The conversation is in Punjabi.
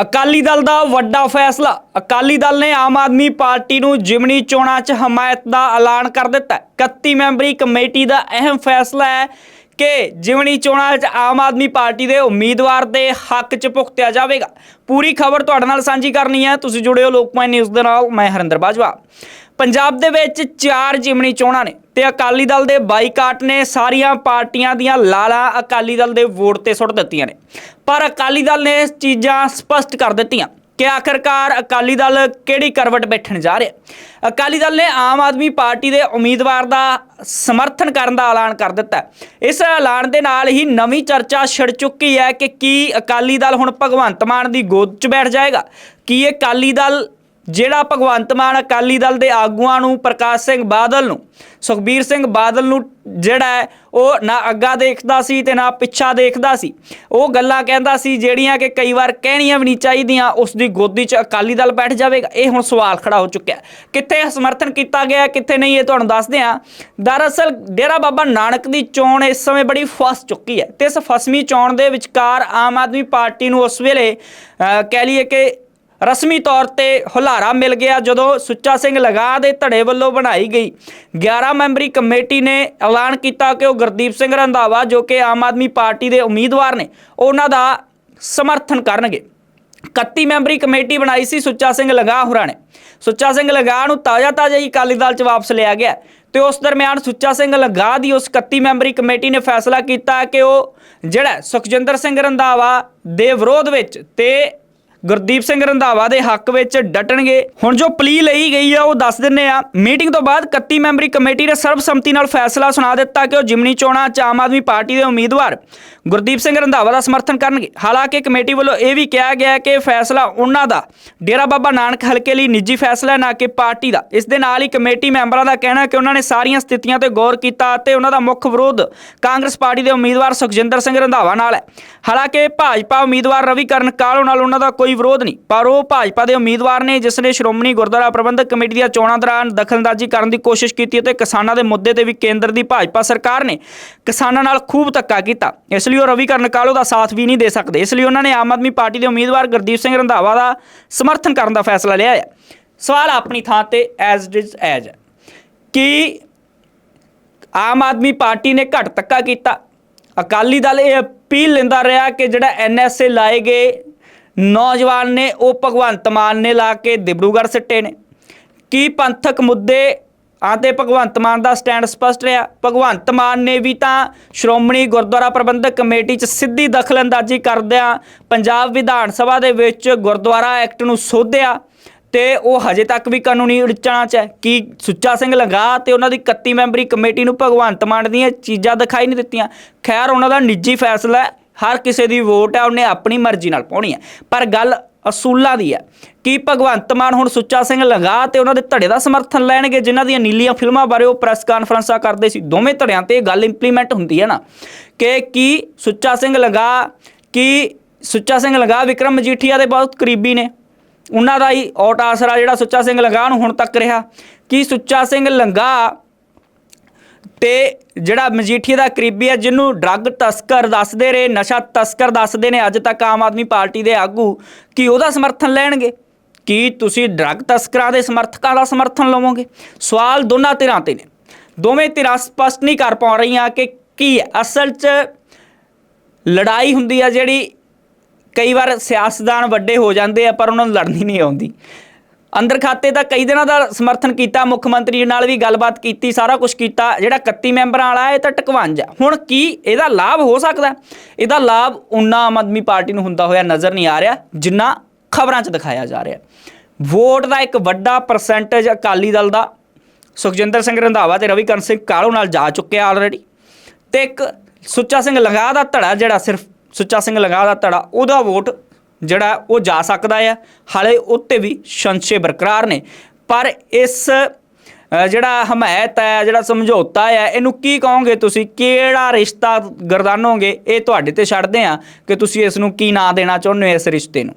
ਅਕਾਲੀ ਦਲ ਦਾ ਵੱਡਾ ਫੈਸਲਾ। ਅਕਾਲੀ ਦਲ ਨੇ ਆਮ ਆਦਮੀ ਪਾਰਟੀ ਨੂੰ ਜਿਮਨੀ ਚੋਣਾਂ 'ਚ ਹਮਾਇਤ ਦਾ ਐਲਾਨ ਕਰ ਦਿੱਤਾ ਹੈ। 31 ਮੈਂਬਰੀ ਕਮੇਟੀ ਦਾ ਅਹਿਮ ਫੈਸਲਾ ਹੈ ਕਿ ਜਿਮਨੀ ਚੋਣਾਂ 'ਚ ਆਮ ਆਦਮੀ ਪਾਰਟੀ ਦੇ ਉਮੀਦਵਾਰ ਦੇ ਹੱਕ 'ਚ ਭੁਗਤਿਆ ਜਾਵੇਗਾ। ਪੂਰੀ ਖਬਰ ਤੁਹਾਡੇ ਨਾਲ ਸਾਂਝੀ ਕਰਨੀ ਹੈ। ਤੁਸੀਂ ਜੁੜੇ ਹੋ ਲੋਕਮਈ ਨਿਊਜ਼ ਦੇ ਨਾਲ। ਮੈਂ ਹਰਿੰਦਰ ਬਾਜਵਾ। ਪੰਜਾਬ ਦੇ ਵਿੱਚ ਚਾਰ ਜਿਮਣੀ ਚੋਣਾਂ ਨੇ ਤੇ ਅਕਾਲੀ ਦਲ ਦੇ ਬਾਈਕਾਟ ਨੇ ਸਾਰੀਆਂ ਪਾਰਟੀਆਂ ਦੀਆਂ ਲਾਲਾਂ ਅਕਾਲੀ ਦਲ ਦੇ ਵੋਟ ਤੇ ਸੁੱਟ ਦਿੱਤੀਆਂ ਨੇ। ਪਰ ਅਕਾਲੀ ਦਲ ਨੇ ਚੀਜ਼ਾਂ ਸਪਸ਼ਟ ਕਰ ਦਿੱਤੀਆਂ ਕਿ ਆਖਰਕਾਰ ਅਕਾਲੀ ਦਲ ਕਿਹੜੀ ਕਰਵਟ ਬੈਠਣ ਜਾ ਰਿਹਾ। ਅਕਾਲੀ ਦਲ ਨੇ ਆਮ ਆਦਮੀ ਪਾਰਟੀ ਦੇ ਉਮੀਦਵਾਰ ਦਾ ਸਮਰਥਨ ਕਰਨ ਦਾ ਐਲਾਨ ਕਰ ਦਿੱਤਾ। ਇਸ ਐਲਾਨ ਦੇ ਨਾਲ ਹੀ ਨਵੀਂ ਚਰਚਾ ਛਿੜ ਚੁੱਕੀ ਹੈ ਕਿ ਕੀ ਅਕਾਲੀ ਦਲ ਹੁਣ ਭਗਵੰਤ ਮਾਨ ਦੀ ਗੋਦ 'ਚ ਬੈਠ ਜਾਏਗਾ। ਕੀ ਇਹ ਅਕਾਲੀ ਦਲ ਜਿਹੜਾ ਭਗਵੰਤ ਮਾਨ ਅਕਾਲੀ ਦਲ ਦੇ ਆਗੂਆਂ ਨੂੰ, ਪ੍ਰਕਾਸ਼ ਸਿੰਘ ਬਾਦਲ ਨੂੰ, ਸੁਖਬੀਰ ਸਿੰਘ ਬਾਦਲ ਨੂੰ ਜਿਹੜਾ ਉਹ ਨਾ ਅੱਗਾ ਦੇਖਦਾ ਸੀ ਤੇ ਨਾ ਪਿੱਛਾ ਦੇਖਦਾ ਸੀ। ਉਹ ਗੱਲਾਂ ਕਹਿੰਦਾ ਸੀ ਜਿਹੜੀਆਂ ਕਿ ਕਈ ਵਾਰ ਕਹਿਣੀਆਂ ਵੀ ਨਹੀਂ ਚਾਹੀਦੀਆਂ, ਉਸ ਦੀ ਗੋਦੀ 'ਚ ਅਕਾਲੀ ਦਲ ਬੈਠ ਜਾਵੇਗਾ। ਇਹ ਹੁਣ ਸਵਾਲ ਖੜਾ ਹੋ ਚੁੱਕਿਆ ਕਿੱਥੇ ਸਮਰਥਨ ਕੀਤਾ ਗਿਆ, ਕਿੱਥੇ ਨਹੀਂ, ਇਹ ਤੁਹਾਨੂੰ ਦੱਸਦੇ ਹਾਂ। ਦਰਅਸਲ ਡੇਰਾ ਬਾਬਾ ਨਾਨਕ ਦੀ ਚੋਣ ਇਸ ਸਮੇਂ ਬੜੀ ਫਸ ਚੁੱਕੀ ਹੈ। ਤੇ ਇਸ ਫਸਵੀਂ ਚੋਣ ਦੇ ਵਿਚਕਾਰ ਆਮ ਆਦਮੀ ਪਾਰਟੀ ਨੂੰ ਉਸ ਵੇਲੇ ਕਹਿ ਲਈਏ ਕਿ ਰਸਮੀ ਤੌਰ ਤੇ ਹੁਲਾਰਾ ਮਿਲ ਗਿਆ ਜਦੋਂ ਸੁੱਚਾ ਸਿੰਘ ਲਗਾ ਦੇ ਧੜੇ ਵੱਲੋਂ ਬਣਾਈ ਗਈ। 11 ਮੈਂਬਰੀ ਕਮੇਟੀ ਨੇ ਐਲਾਨ ਕੀਤਾ ਕਿ ਉਹ ਗੁਰਦੀਪ ਸਿੰਘ ਰੰਧਾਵਾ, ਜੋ ਕਿ ਆਮ ਆਦਮੀ ਪਾਰਟੀ ਦੇ ਉਮੀਦਵਾਰ ਨੇ, ਉਹਨਾਂ ਦਾ ਸਮਰਥਨ ਕਰਨਗੇ। 31 ਮੈਂਬਰੀ ਕਮੇਟੀ ਬਣਾਈ ਸੀ ਸੁੱਚਾ ਸਿੰਘ ਲਗਾ ਹੋਰਾਂ ਨੇ। ਸੁੱਚਾ ਸਿੰਘ ਲਗਾ ਨੂੰ ਤਾਜ਼ਾ ਤਾਜ਼ਾ ਹੀ ਅਕਾਲੀ ਦਲ ਚ ਵਾਪਸ ਲਿਆ ਗਿਆ। ਤੇ ਉਸ ਦਰਮਿਆਨ ਸੁੱਚਾ ਸਿੰਘ ਲਗਾ ਦੀ ਉਸ 31 ਮੈਂਬਰੀ ਕਮੇਟੀ ਨੇ ਫੈਸਲਾ ਕੀਤਾ ਕਿ ਉਹ ਜਿਹੜਾ ਸੁਖਜਿੰਦਰ ਸਿੰਘ ਰੰਧਾਵਾ ਦੇ ਵਿਰੋਧ ਵਿੱਚ ਤੇ ਗੁਰਦੀਪ ਸਿੰਘ ਰੰਧਾਵਾ ਦੇ ਹੱਕ ਵਿੱਚ ਡਟਣਗੇ। ਹੁਣ ਜੋ ਪਲੀ ਲਈ ਗਈ ਆ, ਉਹ ਦੱਸ ਦਿੰਨੇ ਆ, ਮੀਟਿੰਗ ਤੋਂ ਬਾਅਦ 31 ਮੈਂਬਰੀ ਕਮੇਟੀ ਨੇ ਸਰਬਸੰਮਤੀ ਨਾਲ ਫੈਸਲਾ ਸੁਣਾ ਦਿੱਤਾ ਕਿ ਉਹ ਜਿਮਨੀ ਚੋਣਾਂ 'ਚ ਆਮ ਆਦਮੀ ਪਾਰਟੀ ਦੇ ਉਮੀਦਵਾਰ ਗੁਰਦੀਪ ਸਿੰਘ ਰੰਧਾਵਾ ਦਾ ਸਮਰਥਨ ਕਰਨਗੇ। ਹਾਲਾਂਕਿ ਕਮੇਟੀ ਵੱਲੋਂ ਇਹ ਵੀ ਕਿਹਾ ਗਿਆ ਕਿ ਫੈਸਲਾ ਉਹਨਾਂ ਦਾ ਡੇਰਾ ਬਾਬਾ ਨਾਨਕ ਹਲਕੇ ਲਈ ਨਿੱਜੀ ਫੈਸਲਾ ਹੈ, ਨਾ ਕਿ ਪਾਰਟੀ ਦਾ। ਇਸ ਦੇ ਨਾਲ ਹੀ ਕਮੇਟੀ ਮੈਂਬਰਾਂ ਦਾ ਕਹਿਣਾ ਕਿ ਉਹਨਾਂ ਨੇ ਸਾਰੀਆਂ ਸਥਿਤੀਆਂ ਤੇ ਗੌਰ ਕੀਤਾ ਅਤੇ ਉਹਨਾਂ ਦਾ ਮੁੱਖ ਵਿਰੋਧ ਕਾਂਗਰਸ ਪਾਰਟੀ ਦੇ ਉਮੀਦਵਾਰ ਸੁਖਜਿੰਦਰ ਸਿੰਘ ਰੰਧਾਵਾ ਨਾਲ ਹੈ। ਹਾਲਾਂਕਿ ਭਾਜਪਾ ਉਮੀਦਵਾਰ ਰਵੀ ਕਰਨ ਕਾਲੋ ਨਾਲ ਉਹਨਾਂ ਦਾ ਕੋਈ ਵਿਰੋਧ ਨਹੀਂ। ਪਰ ਉਹ ਭਾਜਪਾ ਦੇ ਉਮੀਦਵਾਰ ਨੇ ਜਿਸ ਨੇ ਸ਼੍ਰੋਮਣੀ ਗੁਰਦੁਆਰਾ ਪ੍ਰਬੰਧਕ ਕਮੇਟੀ ਦੀਆਂ ਚੋਣਾਂ ਦੌਰਾਨ ਦਖਲਅੰਦਾਜ਼ੀ ਕਰਨ ਦੀ ਕੋਸ਼ਿਸ਼ ਕੀਤੀ ਅਤੇ ਕਿਸਾਨਾਂ ਦੇ ਮੁੱਦੇ ਤੇ ਵੀ ਕੇਂਦਰ ਦੀ ਭਾਜਪਾ ਸਰਕਾਰ ਨੇ ਕਿਸਾਨਾਂ ਨਾਲ ਖੂਬ ਧੱਕਾ ਕੀਤਾ। ਇਸ ਲਈ ਉਹ ਰਵੀ ਕਰਨ ਦਾ ਸਾਥ ਵੀ ਨਹੀਂ ਦੇ ਸਕਦੇ। ਇਸ ਲਈ ਉਹਨਾਂ ਨੇ ਆਮ ਆਦਮੀ ਪਾਰਟੀ ਦੇ ਉਮੀਦਵਾਰ ਗੁਰਦੀਪ ਸਿੰਘ ਰੰਧਾਵਾ ਦਾ ਸਮਰਥਨ ਕਰਨ ਦਾ ਫੈਸਲਾ ਲਿਆ ਹੈ। ਸਵਾਲ ਆਪਣੀ ਥਾਂ ਤੇ ਐਜ਼ ਇਟ ਐਜ ਕਿ ਆਮ ਆਦਮੀ ਪਾਰਟੀ ਨੇ ਘੱਟ ਧੱਕਾ ਕੀਤਾ? ਅਕਾਲੀ ਦਲ ਇਹ ਅਪੀਲ ਲੈਂਦਾ ਰਿਹਾ ਕਿ ਜਿਹੜਾ ਐਨਐਸਏ ਲਾਏ ਗਏ ਨੌਜਵਾਨ ਨੇ, ਉਹ ਭਗਵੰਤ ਮਾਨ ਨੇ ਲਾ ਕੇ ਦਿਬੜੂਗੜ੍ਹ ਸਿੱਟੇ ਨੇ। ਕੀ ਪੰਥਕ ਮੁੱਦੇ ਆਤੇ ਭਗਵੰਤ ਮਾਨ ਦਾ ਸਟੈਂਡ ਸਪਸ਼ਟ ਰਿਹਾ? ਭਗਵੰਤ ਮਾਨ ਨੇ ਵੀ ਤਾਂ ਸ਼੍ਰੋਮਣੀ ਗੁਰਦੁਆਰਾ ਪ੍ਰਬੰਧਕ ਕਮੇਟੀ 'ਚ ਸਿੱਧੀ ਦਖਲਅੰਦਾਜ਼ੀ ਕਰਦਿਆਂ ਪੰਜਾਬ ਵਿਧਾਨ ਸਭਾ ਦੇ ਵਿੱਚ ਗੁਰਦੁਆਰਾ ਐਕਟ ਨੂੰ ਸੋਧਿਆ ਤੇ ਉਹ ਹਜੇ ਤੱਕ ਵੀ ਕਾਨੂੰਨੀ ਉੜਚਣਾ ਚ ਹੈ। ਕਿ ਸੁੱਚਾ ਸਿੰਘ ਲੰਗਾ ਤੇ ਉਹਨਾਂ ਦੀ 31 ਮੈਂਬਰੀ ਕਮੇਟੀ ਨੂੰ ਭਗਵੰਤ ਮਾਨ ਦੀਆਂ ਚੀਜ਼ਾਂ ਦਿਖਾਈ ਨਹੀਂ ਦਿੱਤੀਆਂ? ਖੈਰ, ਉਹਨਾਂ ਦਾ ਨਿੱਜੀ ਫੈਸਲਾ ਹੈ। ਹਰ ਕਿਸੇ ਦੀ ਵੋਟ ਹੈ ਉਹਨੇ ਆਪਣੀ ਮਰਜ਼ੀ ਨਾਲ ਪਾਉਣੀ ਹੈ ਪਰ ਗੱਲ ਅਸੂਲਾਂ ਦੀ ਹੈ ਕਿ ਭਗਵੰਤ ਮਾਨ ਹੁਣ ਸੁੱਚਾ ਸਿੰਘ ਲੰਗਾ ਤੇ ਉਹਨਾਂ ਦੇ ਧੜੇ ਦਾ ਸਮਰਥਨ ਲੈਣਗੇ? ਜਿਨ੍ਹਾਂ ਦੀਆਂ ਨੀਲੀਆਂ ਫਿਲਮਾਂ ਬਾਰੇ ਉਹ ਪ੍ਰੈਸ ਕਾਨਫਰੰਸਾਂ ਕਰਦੇ ਸੀ, ਦੋਵੇਂ ਧੜਿਆਂ ਤੇ ਇਹ ਗੱਲ ਇੰਪਲੀਮੈਂਟ ਹੁੰਦੀ ਹੈ ਨਾ। ਕਿ ਕੀ ਸੁੱਚਾ ਸਿੰਘ ਲੰਗਾ, ਕੀ ਸੁੱਚਾ ਸਿੰਘ ਲੰਗਾ ਵਿਕਰਮ ਮਜੀਠੀਆ ਦੇ ਬਹੁਤ ਕਰੀਬੀ ਨੇ। ਉਹਨਾਂ ਦਾ ਹੀ ਔਟ ਆਸਰਾ ਜਿਹੜਾ ਸੁੱਚਾ ਸਿੰਘ ਲੰਗਾ ਨੂੰ ਹੁਣ ਤੱਕ ਰਿਹਾ। ਕਿ ਸੁੱਚਾ ਸਿੰਘ ਲੰਗਾ ਤੇ ਜਿਹੜਾ ਮਜੀਠੀਆ ਦਾ ਕਰੀਬੀ ਹੈ, ਜਿਹਨੂੰ ਡਰੱਗ ਤਸਕਰ ਦੱਸਦੇ ਰਹੇ, ਨਸ਼ਾ ਤਸਕਰ ਦੱਸਦੇ ਨੇ, ਅੱਜ ਤੱਕ ਆਮ ਆਦਮੀ ਪਾਰਟੀ ਦੇ ਆਗੂ, ਕਿ ਉਹਦਾ ਸਮਰਥਨ ਲੈਣਗੇ? ਕੀ ਤੁਸੀਂ ਡਰੱਗ ਤਸਕਰਾਂ ਦੇ ਸਮਰਥਕਾਂ ਦਾ ਸਮਰਥਨ ਲਵੋਗੇ? ਸਵਾਲ ਦੋਨਾਂ ਧਿਰਾਂ ਤੇ ਨੇ। ਦੋਵੇਂ ਧਿਰਾਂ ਸਪਸ਼ਟ ਨਹੀਂ ਕਰ ਪਾ ਰਹੀਆਂ ਕਿ ਕੀ ਹੈ ਅਸਲ 'ਚ ਲੜਾਈ ਹੁੰਦੀ ਆ ਜਿਹੜੀ ਕਈ ਵਾਰ ਸਿਆਸਤਦਾਨ ਵੱਡੇ ਹੋ ਜਾਂਦੇ ਆ, ਪਰ ਉਹਨਾਂ ਨੂੰ ਲੜਨੀ ਨਹੀਂ ਆਉਂਦੀ। ਅੰਦਰ ਖਾਤੇ ਦਾ ਕਈ ਦਿਨਾਂ ਦਾ ਸਮਰਥਨ ਕੀਤਾ, ਮੁੱਖ ਮੰਤਰੀ ਨਾਲ ਵੀ ਗੱਲਬਾਤ ਕੀਤੀ, ਸਾਰਾ ਕੁਝ ਕੀਤਾ, ਜਿਹੜਾ 31 ਮੈਂਬਰਾਂ ਵਾਲਾ ਇਹ ਤਾਂ 51 ਹੁਣ ਕੀ ਇਹਦਾ ਲਾਭ ਹੋ ਸਕਦਾ? ਇਹਦਾ ਲਾਭ ਉਨਾ ਆਮ ਆਦਮੀ ਪਾਰਟੀ ਨੂੰ ਹੁੰਦਾ ਹੋਇਆ ਨਜ਼ਰ ਨਹੀਂ ਆ ਰਿਹਾ, ਜਿੰਨਾ ਖਬਰਾਂ 'ਚ ਦਿਖਾਇਆ ਜਾ ਰਿਹਾ। ਵੋਟ ਦਾ ਇੱਕ ਵੱਡਾ ਪਰਸੈਂਟੇਜ ਅਕਾਲੀ ਦਲ ਦਾ, ਸੁਖਜਿੰਦਰ ਸਿੰਘ ਰੰਧਾਵਾ ਤੇ ਰਵੀਕਰਨ ਸਿੰਘ ਕਾਲੋ ਨਾਲ ਜਾ ਚੁੱਕਿਆ ਆਲਰੇਡੀ ਤੇ ਇੱਕ ਸੁੱਚਾ ਸਿੰਘ ਲੰਗਾ ਦਾ ਧੜਾ, ਜਿਹੜਾ ਸਿਰਫ ਸੁੱਚਾ ਸਿੰਘ ਲੰਗਾ ਦਾ ਧੜਾ, ਉਹਦਾ ਵੋਟ ਜਿਹੜਾ ਉਹ ਜਾ ਸਕਦਾ ਆ। ਹਾਲੇ ਉੱਤੇ ਵੀ ਸੰਸ਼ੇ ਬਰਕਰਾਰ ਨੇ। ਪਰ ਇਸ ਜਿਹੜਾ ਹਮਾਇਤ ਹੈ, ਜਿਹੜਾ ਸਮਝੌਤਾ ਹੈ ਇਹਨੂੰ ਕੀ ਕਹੋਗੇ ਤੁਸੀਂ? ਕਿਹੜਾ ਰਿਸ਼ਤਾ ਗਰਦਾਨੋਗੇ? ਇਹ ਤੁਹਾਡੇ ਤੇ ਛੱਡਦੇ ਆ ਕਿ ਤੁਸੀਂ ਇਸ ਨੂੰ ਕੀ ਨਾਂ ਦੇਣਾ ਚਾਹੁੰਦੇ ਹੋ ਇਸ ਰਿਸ਼ਤੇ ਨੂੰ?